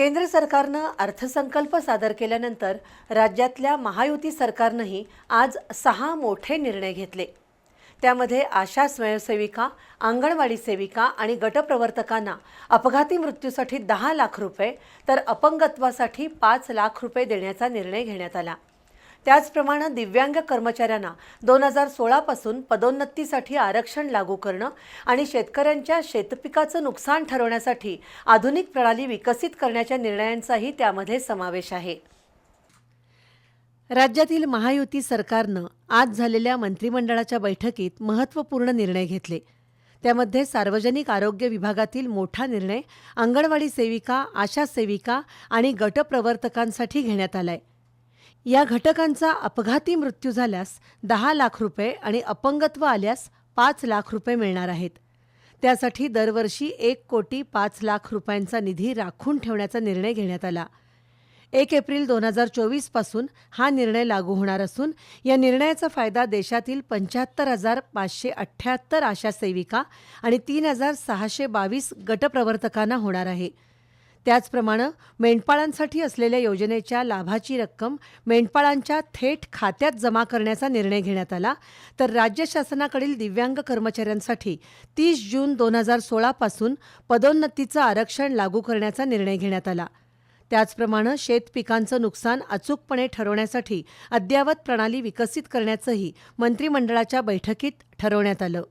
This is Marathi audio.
केंद्र सरकारनं अर्थसंकल्प सादर केल्यानंतर राज्यातल्या महायुती सरकारनंही आज सहा मोठे निर्णय घेतले. त्यामध्ये आशा स्वयंसेविका अंगणवाडी सेविका आणि गटप्रवर्तकांना अपघाती मृत्यूसाठी दहा लाख रुपये तर अपंगत्वासाठी पाच लाख रुपये देण्याचा निर्णय घेण्यात आला. त्याचप्रमाणे दिव्यांग कर्मचाऱ्यांना दोन हजार सोळापासून पदोन्नतीसाठी आरक्षण लागू करणं आणि शेतकऱ्यांच्या शेतपिकाचं नुकसान ठरवण्यासाठी आधुनिक प्रणाली विकसित करण्याच्या निर्णयांचाही त्यामध्ये समावेश आहे. राज्यातील महायुती सरकारनं आज झालेल्या मंत्रिमंडळाच्या बैठकीत महत्त्वपूर्ण निर्णय घेतले. त्यामध्ये सार्वजनिक आरोग्य विभागातील मोठा निर्णय अंगणवाडी सेविका आशा सेविका आणि गटप्रवर्तकांसाठी घेण्यात आलाय. या घटकांचा अपघाती मृत्यू झाल्यास दहा लाख रुपये आणि अपंगत्व आल्यास पाच लाख रुपये मिळणार आहेत. त्यासाठी दरवर्षी एक कोटी पाच लाख रुपयांचा निधी राखून ठेवण्याचा निर्णय घेण्यात आला. एक एप्रिल दोन हजार चोवीसपासून हा निर्णय लागू होणार असून या निर्णयाचा फायदा देशातील पंच्याहत्तर हजार पाचशे अठ्ठ्याहत्तर आशा सेविका आणि तीन हजार सहाशे बावीस गटप्रवर्तकांना होणार आहे. त्याचप्रमाणे मेंढपाळांसाठी असलेल्या योजनेच्या लाभाची रक्कम मेंढपाळांच्या थेट खात्यात जमा करण्याचा निर्णय घेण्यात आला. तर राज्य शासनाकडील दिव्यांग कर्मचाऱ्यांसाठी तीस जून दोन हजार सोळापासून पदोन्नतीचं आरक्षण लागू करण्याचा निर्णय घेण्यात आला. त्याचप्रमाणे शेतपिकांचं नुकसान अचूकपणे ठरवण्यासाठी अद्ययावत प्रणाली विकसित करण्याचंही मंत्रिमंडळाच्या बैठकीत ठरवण्यात आलं.